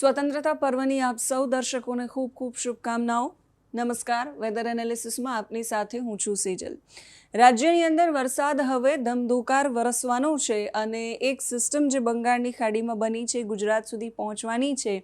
સ્વતંત્રતા પર્વની આપ સૌ દર્શકોને ખૂબ ખૂબ શુભકામનાઓ. નમસ્કાર વેધર એનાલિસિસમાં આપની સાથે હું છું સેજલ. રાજ્યની અંદર વરસાદ હવે ધમધોકાર વરસવાનો છે અને એક સિસ્ટમ જે બંગાળની ખાડીમાં બની છે, ગુજરાત સુધી પહોંચવાની છે.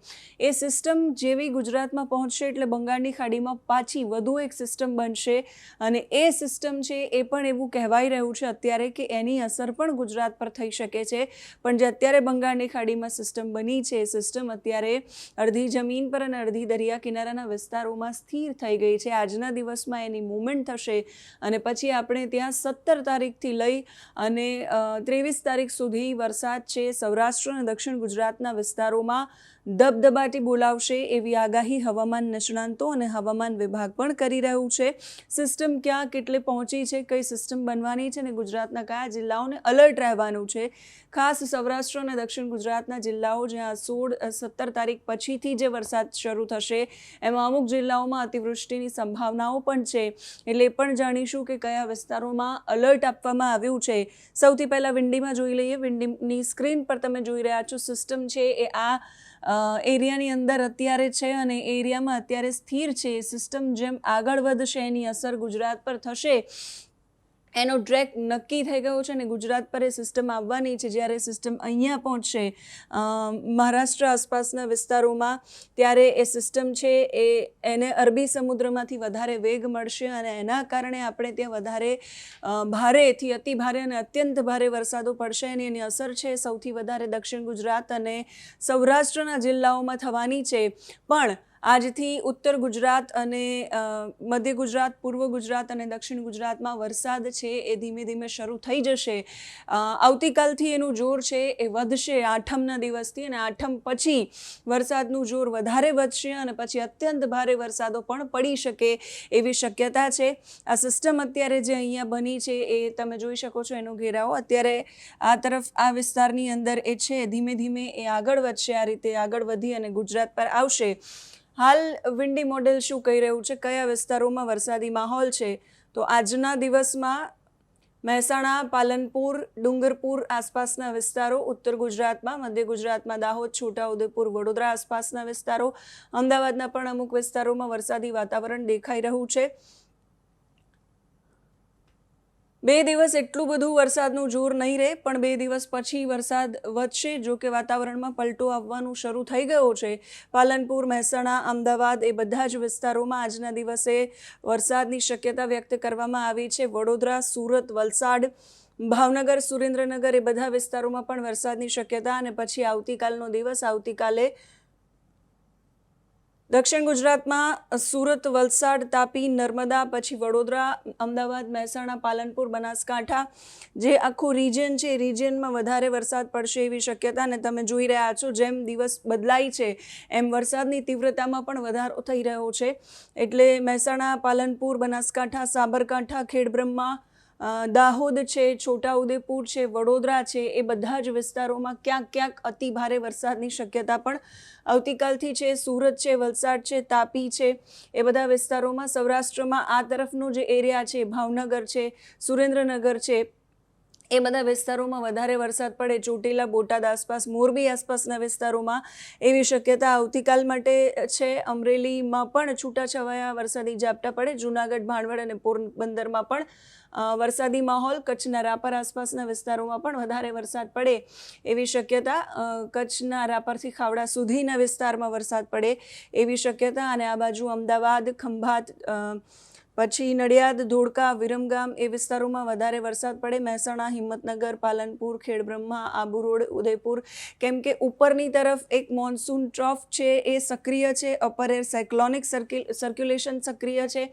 એ સિસ્ટમ જેવી ગુજરાતમાં પહોંચશે એટલે બંગાળની ખાડીમાં પાછી વધુ એક સિસ્ટમ બનશે અને એ સિસ્ટમ છે એ પણ એવું કહેવાઈ રહ્યું છે અત્યારે કે એની અસર પણ ગુજરાત પર થઈ શકે છે. પણ જે અત્યારે બંગાળની ખાડીમાં સિસ્ટમ બની છે, એ સિસ્ટમ અત્યારે અડધી જમીન પર અને અડધી દરિયા કિનારાના વિસ્તારોમાં સ્થિર થઈ ગઈ છે. આજના દિવસમાં એની મૂવમેન્ટ થશે અને પછી આપણે ત્યાં સત્તર તારીખથી લઈ અને ત્રેવીસ તારીખ સુધી વરસાદ છે સૌરાષ્ટ્ર અને દક્ષિણ ગુજરાતના વિસ્તારોમાં. દબદબાટી બોલાવશે એવી આગાહી હવામાન નિષ્ણાંતો અને હવામાન વિભાગ પણ કરી રહ્યું છે. સિસ્ટમ ક્યાં કેટલે પહોંચી છે, કઈ સિસ્ટમ બનવાની છે અને ગુજરાતના કયા જિલ્લાઓને અલર્ટ રહેવાનું છે? ખાસ સૌરાષ્ટ્ર અને દક્ષિણ ગુજરાતના જિલ્લાઓ જ્યાં સોળ સત્તર તારીખ પછીથી જે વરસાદ શરૂ થશે, એમાં અમુક જિલ્લાઓમાં અતિવૃષ્ટિની સંભાવનાઓ પણ છે. એટલે પણ જાણીશું કે કયા વિસ્તારોમાં અલર્ટ આપવામાં આવ્યું છે. સૌથી પહેલાં વિંડીમાં જોઈ લઈએ. વિંડીની સ્ક્રીન પર તમે જોઈ રહ્યા છો, સિસ્ટમ છે એ આ એરિયાની અંદર અત્યારે છે અને એરિયામાં અત્યારે સ્થિર છે. સિસ્ટમ જેમ આગળ વધશે, એની અસર ગુજરાત પર થશે. એનો ટ્રેક નક્કી થઈ ગયો છે અને ગુજરાત પર એ સિસ્ટમ આવવાની છે. જ્યારે સિસ્ટમ અહીંયા પહોંચશે મહારાષ્ટ્ર આસપાસના વિસ્તારોમાં, ત્યારે એ સિસ્ટમ છે એ, એને અરબી સમુદ્રમાંથી વધારે વેગ મળશે અને એના કારણે આપણે ત્યાં વધારે ભારેથી અતિ ભારે અને અત્યંત ભારે વરસાદો પડશે અને એની અસર છે સૌથી વધારે દક્ષિણ ગુજરાત અને સૌરાષ્ટ્રના જિલ્લાઓમાં થવાની છે. પણ આજથી ઉત્તર ગુજરાત અને મધ્ય ગુજરાત, પૂર્વ ગુજરાત અને દક્ષિણ ગુજરાતમાં વરસાદ છે એ ધીમે ધીમે શરૂ થઈ જશે. આવતીકાલથી એનું જોર છે એ વધશે આઠમના દિવસથી અને આઠમ પછી વરસાદનું જોર વધારે વધશે અને પછી અત્યંત ભારે વરસાદો પણ પડી શકે એવી શક્યતા છે. આ સિસ્ટમ અત્યારે જે અહીંયા બની છે એ તમે જોઈ શકો છો એનો ઘેરાવો. અત્યારે આ તરફ આ વિસ્તારની અંદર એ છે. ધીમે ધીમે એ આગળ વધશે, આ રીતે આગળ વધી અને ગુજરાત પર આવશે. હાલ વિન્ડી મોડેલ શું કહી રહ્યું છે? કયા વિસ્તારોમાં વરસાદી માહોલ છે? તો આજના દિવસમાં મહેસાણા, પાલનપુર, ડુંગરપુર આસપાસના વિસ્તારો, ઉત્તર ગુજરાતમાં, મધ્ય ગુજરાતમાં દાહોદ છોટાઉદેપુર વડોદરા આસપાસના વિસ્તારો, અમદાવાદના પણ અમુક વિસ્તારોમાં વરસાદી વાતાવરણ દેખાઈ રહ્યું છે. બે દિવસ એટલું બધું વરસાદનું જોર નહીં રહે, પણ બે દિવસ પછી વરસાદ વધશે, જો કે વાતાવરણમાં પલટો આવવાનું શરૂ થઈ ગયો છે. પાલનપુર, મહેસાણા, અમદાવાદ એ બધા જ વિસ્તારોમાં આજના દિવસે વરસાદની શક્યતા વ્યક્ત કરવામાં આવી છે. વડોદરા, સુરત, વલસાડ, ભાવનગર, સુરેન્દ્રનગર એ બધા વિસ્તારોમાં પણ વરસાદની શક્યતા અને પછી આવતીકાલનો દિવસ, આવતીકાલે દક્ષિણ ગુજરાતમાં સુરત, વલસાડ, તાપી, નર્મદા, પછી વડોદરા, અમદાવાદ, મહેસાણા, પાલનપુર, બનાસકાંઠા, જે આખું રિજન છે રિજનમાં વધારે વરસાદ પડશે એવી શક્યતા અને તમે જોઈ રહ્યા છો જેમ દિવસ બદલાય છે, એમ વરસાદની તીવ્રતામાં પણ વધારો થઈ રહ્યો છે. એટલે મહેસાણા, પાલનપુર, બનાસકાંઠા, સાબરકાંઠા, ખેડબ્રહ્મા દાહોદ છે, છોટાઉદેપુર છે, વડોદરા છે, એ બધા જ વિસ્તારોમાં ક્યાંક ક્યાંક અતિ ભારે વરસાદની શક્યતા પણ આવતીકાલથી છે. સુરત છે, વલસાડ છે, તાપી છે, એ બધા વિસ્તારોમાં સૌરાષ્ટ્રમાં આ તરફનો જે એરિયા છે, ભાવનગર છે, સુરેન્દ્રનગર છે એ બધા વિસ્તારોમાં વધારે વરસાદ પડે, ચોટીલા, બોટાદ આસપાસ, મોરબી આસપાસના વિસ્તારોમાં એવી શક્યતા આવતીકાલ માટે છે. અમરેલીમાં પણ છૂટાછવાયા વરસાદી ઝાપટા પડે. જૂનાગઢ, ભાણવડ અને પોરબંદરમાં પણ વરસાદી માહોલ. કચ્છના રાપર આસપાસના વિસ્તારોમાં પણ વધારે વરસાદ પડે એવી શક્યતા. કચ્છના રાપરથી ખાવડા સુધીના વિસ્તારમાં વરસાદ પડે એવી શક્યતા. અને આ બાજુ અમદાવાદ, ખંભાત પછી નડિયાદ, ધોળકા, વિરમગામ એ વિસ્તારોમાં વધારે વરસાદ પડે. મહેસાણા, હિંમતનગર, પાલનપુર, ખેડબ્રહ્મા, આબુ રોડ, ઉદયપુર. કેમ કે ઉપરની તરફ એક મોન્સૂન ટ્રફ છે એ સક્રિય છે. અપર એર સાયક્લોનિક સર્ક્યુલેશન સક્રિય છે.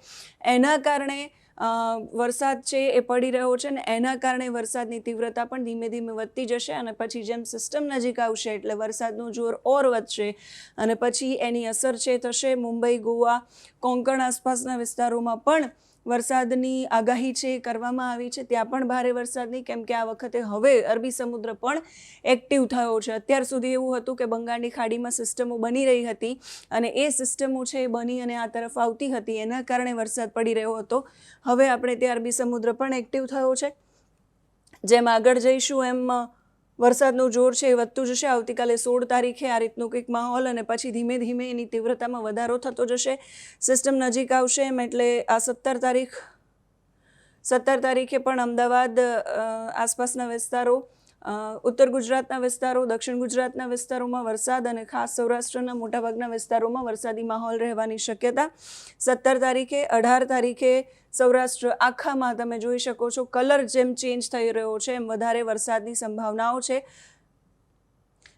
એના કારણે વરસાદ છે એ પડી રહ્યો છે ને એના કારણે વરસાદની તીવ્રતા પણ ધીમે ધીમે વધતી જશે અને પછી જેમ સિસ્ટમ નજીક આવશે એટલે વરસાદનું જોર ઓર વધશે અને પછી એની અસર છે થશે મુંબઈ, ગોવા, કોંકણ આસપાસના વિસ્તારોમાં પણ વરસાદની આગાહી છે કરવામાં આવી છે. ત્યાં પણ ભારે વરસાદની કેમ કે આ વખતે હવે અરબી સમુદ્ર પણ એક્ટિવ થયો છે. અત્યાર સુધી એવું હતું કે બંગાળની ખાડીમાં સિસ્ટમો બની રહી હતી અને એ સિસ્ટમો છે એ બની અને આ તરફ આવતી હતી. એના કારણે વરસાદ પડી રહ્યો હતો. હવે આપણે ત્યાં અરબી સમુદ્ર પણ એક્ટિવ થયો છે. જેમ આગળ જઈશું એમ વરસાદનું જોર છે એ વધતું જશે. આવતીકાલે સોળ તારીખે આ રીતનું કંઈક માહોલ અને પછી ધીમે ધીમે એની તીવ્રતામાં વધારો થતો જશે. સિસ્ટમ નજીક આવશે એમ એટલે આ સત્તર તારીખ, સત્તર તારીખે પણ અમદાવાદ આસપાસના વિસ્તારો ઉત્તર ગુજરાતના વિસ્તારો, દક્ષિણ ગુજરાતના વિસ્તારોમાં વરસાદ અને ખાસ સૌરાષ્ટ્રના મોટાભાગના વિસ્તારોમાં વરસાદી માહોલ રહેવાની શક્યતા. સત્તર તારીખે, અઢાર તારીખે સૌરાષ્ટ્ર આખામાં તમે જોઈ શકો છો, કલર જેમ ચેન્જ થઈ રહ્યો છે, એમ વધારે વરસાદની સંભાવનાઓ છે.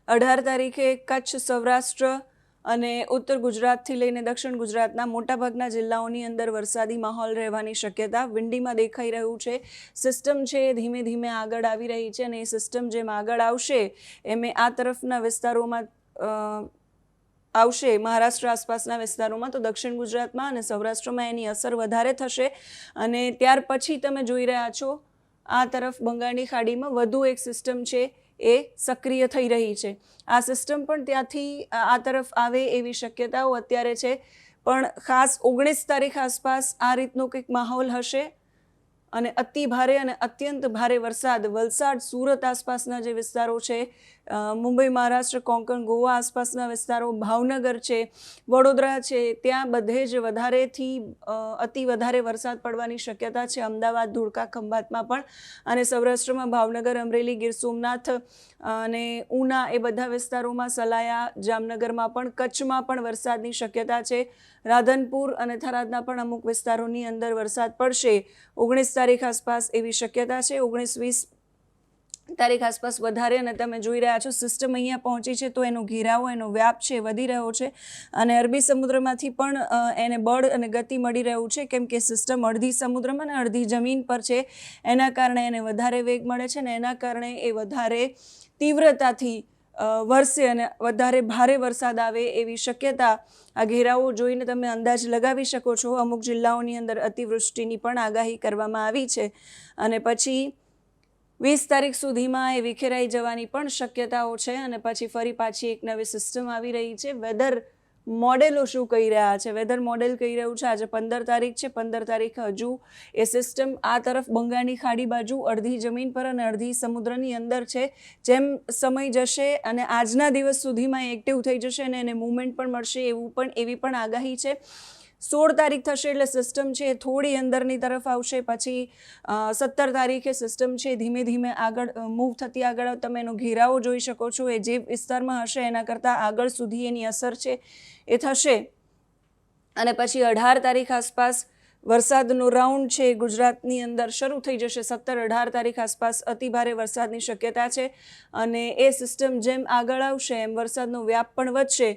અઢાર તારીખે કચ્છ, સૌરાષ્ટ્ર અને ઉત્તર ગુજરાતથી લઈને દક્ષિણ ગુજરાતના મોટાભાગના જિલ્લાઓની અંદર વરસાદી માહોલ રહેવાની શક્યતા વિંડીમાં દેખાઈ રહ્યું છે. સિસ્ટમ છે એ ધીમે ધીમે આગળ આવી રહી છે અને એ સિસ્ટમ જેમ આગળ આવશે, એમ આ તરફના વિસ્તારોમાં આવશે, મહારાષ્ટ્ર આસપાસના વિસ્તારોમાં, તો દક્ષિણ ગુજરાતમાં અને સૌરાષ્ટ્રમાં એની અસર વધારે થશે. અને ત્યાર પછી તમે જોઈ રહ્યા છો, આ તરફ બંગાળની ખાડીમાં વધુ એક સિસ્ટમ છે. એ સક્રિય થઈ રહી છે. આ સિસ્ટમ પણ ત્યાંથી આ તરફ આવે એવી શક્યતાઓ અત્યારે છે. પણ ખાસ ઓગણીસ તારીખ આસપાસ આ રીતનો કંઈક માહોલ હશે? અને અતિ ભારે અને અત્યંત ભારે વરસાદ. વલસાડ, સુરત આસપાસના જે વિસ્તારો છે મુંબઈ, મહારાષ્ટ્ર, કોંકણ, ગોવા આસપાસના વિસ્તારો, ભાવનગર છે, વડોદરા છે, ત્યાં બધે જ વધારેથી અતિ વધારે વરસાદ પડવાની શક્યતા છે. અમદાવાદ, ધોળકા, ખંભાતમાં પણ. અને સૌરાષ્ટ્રમાં ભાવનગર, અમરેલી, ગીર સોમનાથ અને ઉના એ બધા વિસ્તારોમાં સલાયા, જામનગરમાં પણ કચ્છમાં પણ વરસાદની શક્યતા છે. રાધનપુર અને થરાદના પણ અમુક વિસ્તારોની અંદર વરસાદ પડશે. ઓગણીસ તારીખ આસપાસ એવી શક્યતા છે? ઓગણીસ વીસ તારીખ આસપાસ વધારે અને તમે જોઈ રહ્યા છો સિસ્ટમ અહીંયા પહોંચી છે તો એનો ઘેરાવો, એનો વ્યાપ છે, વધી રહ્યો છે અને અરબી સમુદ્રમાંથી પણ એને બળ અને ગતિ મળી રહ્યું છે. કેમ કે સિસ્ટમ અડધી સમુદ્રમાં અને અડધી જમીન પર છે. એના કારણે એને વધારે વેગ મળે છે ને એના કારણે એ વધારે તીવ્રતાથી વરસે અને વધારે ભારે વરસાદ આવે એવી શક્યતા આ ઘેરાઓ જોઈને તમે અંદાજ લગાવી શકો છો. અમુક જિલ્લાઓની અંદર અતિવૃષ્ટિની પણ આગાહી કરવામાં આવી છે અને પછી વીસ તારીખ સુધીમાં એ વિખેરાઈ જવાની પણ શક્યતાઓ છે અને પછી ફરી પાછી એક નવી સિસ્ટમ આવી રહી છે. વેધર મોડેલો શું કહી રહ્યા છે? વેધર મોડેલ કહી રહ્યું છે, આજે પંદર તારીખ છે, પંદર તારીખ હજુ એ સિસ્ટમ આ તરફ બંગાળની ખાડી બાજુ અડધી જમીન પર અને અડધી સમુદ્રની અંદર છે. જેમ સમય જશે અને આજના દિવસ સુધીમાં એક્ટિવ થઈ જશે અને એને મૂવમેન્ટ પણ મળશે એવું પણ એવી પણ આગાહી છે. સોળ તારીખ થશે એટલે સિસ્ટમ છે થોડી અંદરની તરફ આવશે. પછી સત્તર તારીખે સિસ્ટમ છે ધીમે ધીમે આગળ મૂવ થતી આગળ તમે એનો ઘેરાવો જોઈ શકો છો. એ જે વિસ્તારમાં હશે એના કરતાં આગળ સુધી એની અસર છે એ થશે. અને પછી અઢાર તારીખ આસપાસ વરસાદનો રાઉન્ડ છે, ગુજરાતની અંદર શરૂ થઈ જશે. સત્તર, અઢાર તારીખ આસપાસ અતિભારે વરસાદની શક્યતા છે. અને એ સિસ્ટમ જેમ આગળ આવશે, એમ વરસાદનો વ્યાપ પણ વધશે.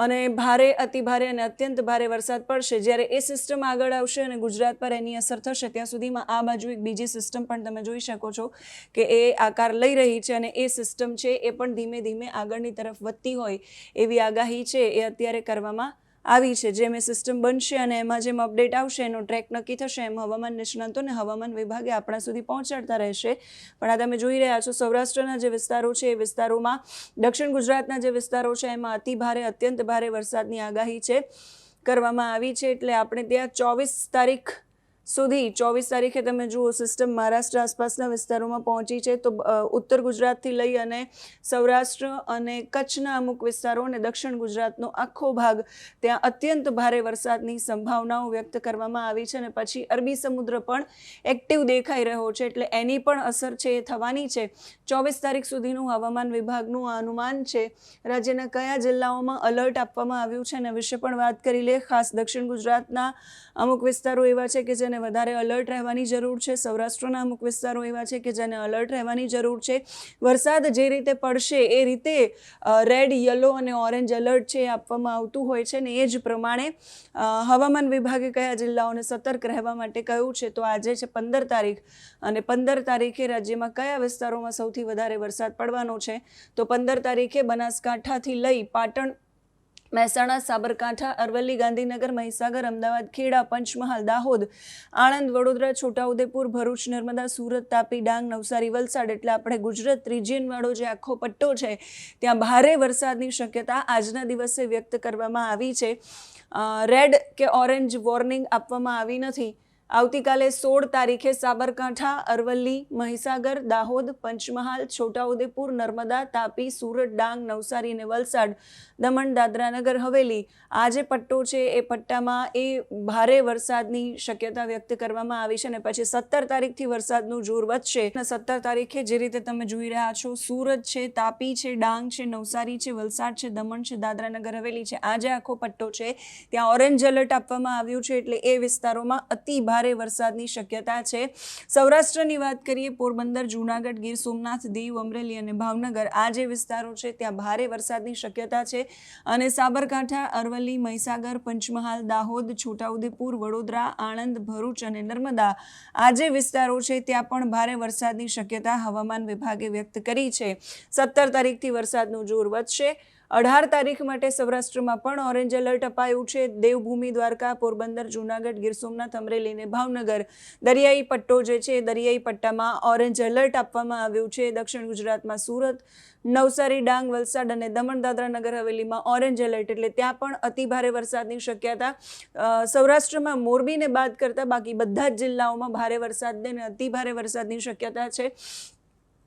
અને ભારે, અતિ ભારે અને અત્યંત ભારે વરસાદ પડશે. જ્યારે એ સિસ્ટમ આગળ આવશે અને ગુજરાત પર એની અસર થશે, ત્યાં સુધીમાં આ બાજુ એક બીજી સિસ્ટમ પણ તમે જોઈ શકો છો કે એ આકાર લઈ રહી છે અને એ સિસ્ટમ છે એ પણ ધીમે ધીમે આગળની તરફ વધતી હોય એવી આગાહી છે એ અત્યારે કરવામાં આવી છે, જેમ એ સિસ્ટમ બનશે અને એમાં જેમ અપડેટ આવશે, એનો ટ્રેક નક્કી થશે, એમ હવામાન નિષ્ણાંતોને હવામાન વિભાગે આપણા સુધી પહોંચાડતા રહેશે. પણ આ તમે જોઈ રહ્યા છો, સૌરાષ્ટ્રના જે વિસ્તારો છે, એ વિસ્તારોમાં દક્ષિણ ગુજરાતના જે વિસ્તારો છે, એમાં અતિ ભારે, અત્યંત ભારે વરસાદની આગાહી છે કરવામાં આવી છે. એટલે આપણે ત્યાં ચોવીસ તારીખ સુધી ચોવીસ તારીખે તમે જુઓ સિસ્ટમ મહારાષ્ટ્ર આસપાસના વિસ્તારોમાં પહોંચી છે. તો ઉત્તર ગુજરાતથી લઈ અને સૌરાષ્ટ્ર અને કચ્છના અમુક વિસ્તારો અને દક્ષિણ ગુજરાતનો આખો ભાગ ત્યાં અત્યંત ભારે વરસાદની સંભાવનાઓ વ્યક્ત કરવામાં આવી છે અને પછી અરબી સમુદ્ર પણ એક્ટિવ દેખાઈ રહ્યો છે. એટલે એની પણ અસર છે, એ થવાની છે. ચોવીસ તારીખ સુધીનું હવામાન વિભાગનું અનુમાન છે. રાજ્યના કયા જિલ્લાઓમાં અલર્ટ આપવામાં આવ્યું છે એના વિશે પણ વાત કરી લે. ખાસ દક્ષિણ ગુજરાતના અમુક વિસ્તારો એવા છે કે જેને વધારે અલર્ટ રહેવાની જરૂર છે. સૌરાષ્ટ્રના અમુક વિસ્તારો એવા છે કે જેને અલર્ટ રહેવાની જરૂર છે. વરસાદ જે રીતે પડશે એ રીતે રેડ યલો અને ઓરેન્જ અલર્ટ છે એ આપવામાં આવતું હોય છે ને એ જ પ્રમાણે હવામાન વિભાગે કયા જિલ્લાઓને સતર્ક રહેવા માટે કહ્યું છે તો આજે છે પંદર તારીખ અને પંદર તારીખે રાજ્યમાં કયા વિસ્તારોમાં સૌથી વધારે વરસાદ પડવાનો છે? તો પંદર તારીખે બનાસકાંઠાથી લઈ પાટણ મહેસાણા, સાબરકાંઠા, અરવલ્લી, ગાંધીનગર, મહીસાગર, અમદાવાદ, ખેડા, પંચમહાલ, દાહોદ, આણંદ, વડોદરા, છોટાઉદેપુર, ભરૂચ, નર્મદા, સુરત, તાપી, ડાંગ, નવસારી, વલસાડ, એટલે આપણે ગુજરાત રિજિયનવાળો જે આખો પટ્ટો છે, ત્યાં ભારે વરસાદની શક્યતા આજના દિવસે વ્યક્ત કરવામાં આવી છે. રેડ કે ઓરેન્જ વોર્નિંગ આપવામાં આવી નથી. આવતીકાલે સોળ તારીખે સાબરકાંઠા, અરવલ્લી, મહીસાગર, દાહોદ, પંચમહાલ, છોટાઉદેપુર, નર્મદા, તાપી, સુરત, ડાંગ, નવસારી અને વલસાડ, દમણ, દાદરાનગર, હવેલી. આ જે પટ્ટો છે, એ પટ્ટામાં એ ભારે વરસાદની શક્યતા વ્યક્ત કરવામાં આવી છે અને પછી સત્તર તારીખથી વરસાદનું જોર વધશે. અને સત્તર તારીખે જે રીતે તમે જોઈ રહ્યા છો, સુરત છે, તાપી છે, ડાંગ છે, નવસારી છે, વલસાડ છે, દમણ છે, દાદરાનગર, હવેલી છે. આ જે આખો પટ્ટો છે, ત્યાં ઓરેન્જ એલર્ટ આપવામાં આવ્યું છે, એટલે એ વિસ્તારોમાં અતિ ભારે વરસાદની શક્યતા છે. સૌરાષ્ટ્રની વાત કરીએ, પોરબંદર, જૂનાગઢ, ગીર સોમનાથ, દીવ, અમરેલી અને ભાવનગર આ જે વિસ્તારો છે, ત્યાં ભારે વરસાદની શક્યતા છે. અને સાબરકાંઠા, અરવલ્લી, મહીસાગર, પંચમહાલ, દાહોદ, છોટાઉદેપુર, વડોદરા, આણંદ, ભરૂચ અને નર્મદા આ જે વિસ્તારો છે, ત્યાં પણ ભારે વરસાદની શક્યતા હવામાન વિભાગે વ્યક્ત કરી છે. સત્તર તારીખથી વરસાદનું જોર વધશે. અઢાર તારીખ માટે સૌરાષ્ટ્રમાં પણ ઓરેન્જ એલર્ટ અપાયું છે. દેવભૂમિ, દ્વારકા, પોરબંદર, જૂનાગઢ, ગીર સોમનાથ, અમરેલીને ભાવનગર, દરિયાઈ પટ્ટો જે છે, દરિયાઈ પટ્ટામાં ઓરેન્જ એલર્ટ આપવામાં આવ્યું છે. દક્ષિણ ગુજરાતમાં સુરત, નવસારી, ડાંગ, વલસાડ અને દમણ દાદરા નગર હવેલીમાં ઓરેન્જ એલર્ટ, એટલે ત્યાં પણ અતિ ભારે વરસાદની શક્યતા. સૌરાષ્ટ્રમાં મોરબીને બાદ કરતાં બાકી બધા જ જિલ્લાઓમાં ભારે વરસાદને અને અતિ ભારે વરસાદની શક્યતા છે.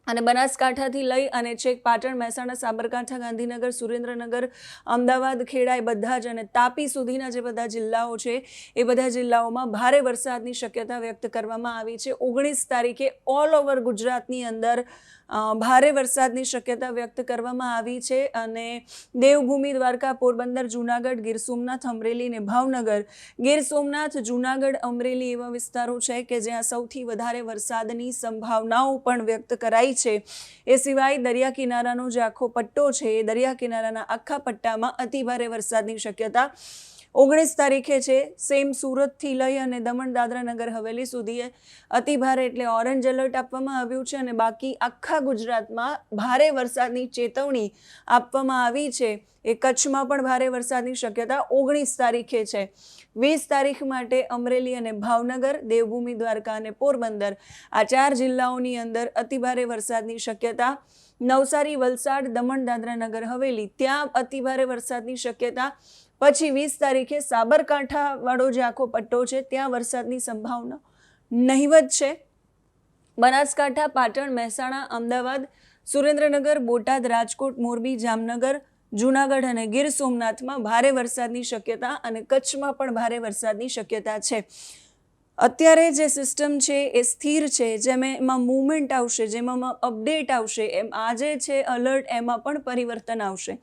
અને બનાસકાંઠાથી લઈ અને છેક પાટણ, મહેસાણા, સાબરકાંઠા, ગાંધીનગર, સુરેન્દ્રનગર, અમદાવાદ, ખેડા એ બધા જ અને તાપી સુધીના જે બધા જિલ્લાઓ છે, એ બધા જિલ્લાઓમાં ભારે વરસાદની શક્યતા વ્યક્ત કરવામાં આવી છે. ઓગણીસ તારીખે ઓલ ઓવર ગુજરાતની અંદર ભારે વરસાદની શક્યતા વ્યક્ત કરવામાં આવી છે અને દેવભૂમિ, દ્વારકા, પોરબંદર, જૂનાગઢ, ગીર સોમનાથ, અમરેલી ને ભાવનગર. ગીર સોમનાથ, જૂનાગઢ, અમરેલી એવા વિસ્તારો છે કે જ્યાં સૌથી વધારે વરસાદની સંભાવનાઓ પણ વ્યક્ત કરાઈ છે. એ સિવાય દરિયા કિનારાનો જે આખો પટ્ટો છે, એ દરિયા કિનારાના આખા પટ્ટામાં અતિભારે વરસાદની શક્યતા ઓગણીસ તારીખે છે સેમ સુરતથી લઈ અને દમણ દાદરા નગર હવેલી સુધી અતિભારે એટલે ઓરેન્જ એલર્ટ આપવામાં આવ્યું છે અને બાકી આખા ગુજરાતમાં ભારે વરસાદની ચેતવણી આપવામાં આવી છે. એ કચ્છમાં પણ ભારે વરસાદની શક્યતા ઓગણીસ તારીખે છે. વીસ તારીખ માટે અમરેલી અને ભાવનગર, દેવભૂમિ, દ્વારકા અને પોરબંદર આ ચાર જિલ્લાઓની અંદર અતિભારે વરસાદની શક્યતા. નવસારી, વલસાડ, દમણ દાદરા નગર હવેલી ત્યાં અતિભારે વરસાદની શક્યતા પછી વીસ તારીખે સાબરકાંઠાવાળો જે આખો પટ્ટો છે, ત્યાં વરસાદની સંભાવના નહિવત છે. બનાસકાંઠા, પાટણ, મહેસાણા, અમદાવાદ, સુરેન્દ્રનગર, બોટાદ, રાજકોટ, મોરબી, જામનગર, જૂનાગઢ અને ગીર સોમનાથમાં ભારે વરસાદની શક્યતા અને કચ્છમાં પણ ભારે વરસાદની શક્યતા છે. અત્યારે જે સિસ્ટમ છે એ સ્થિર છે, જેમ એમાં મૂવમેન્ટ આવશે, જેમાં અપડેટ આવશે, એમ આજે છે અલર્ટ એમાં પણ પરિવર્તન આવશે.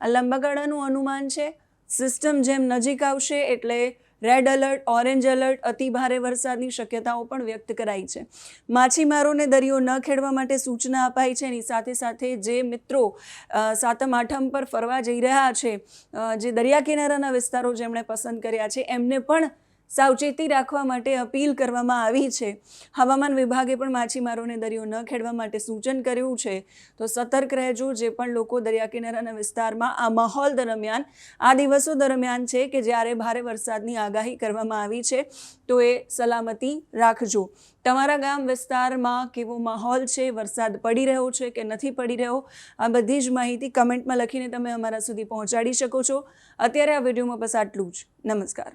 આ લાંબા ગાળાનું અનુમાન છે. સિસ્ટમ જેમ નજીક આવશે એટલે રેડ એલર્ટ, ઓરેન્જ એલર્ટ, અતિ ભારે વરસાદની શક્યતાઓ પણ વ્યક્ત કરાઈ છે. માછીમારોને દરિયો ન ખેડવા માટે સૂચના અપાઈ છે. એની સાથે સાથે જે મિત્રો સાતમ આઠમ પર ફરવા જઈ રહ્યા છે જે દરિયા કિનારાના વિસ્તારો જેમણે પસંદ કર્યા છે, એમને પણ સાવચેતી રાખવા માટે અપીલ કરવામાં આવી છે. હવામાન વિભાગે પણ માછીમારોને દરિયો ન ખેડવા માટે સૂચન કર્યું છે. તો સતર્ક રહેજો, જે પણ લોકો દરિયા કિનારાના વિસ્તારમાં આ માહોલ દરમિયાન, આ દિવસો દરમિયાન છે કે જ્યારે ભારે વરસાદની આગાહી કરવામાં આવી છે, તો એ સલામતી રાખજો. તમારા ગામ વિસ્તારમાં કેવો માહોલ છે? વરસાદ પડી રહ્યો છે કે નથી પડી રહ્યો? આ બધી જ માહિતી કમેન્ટમાં લખીને તમે અમારા સુધી પહોંચાડી શકો છો. અત્યારે આ વિડીયોમાં બસ આટલું જ. નમસ્કાર.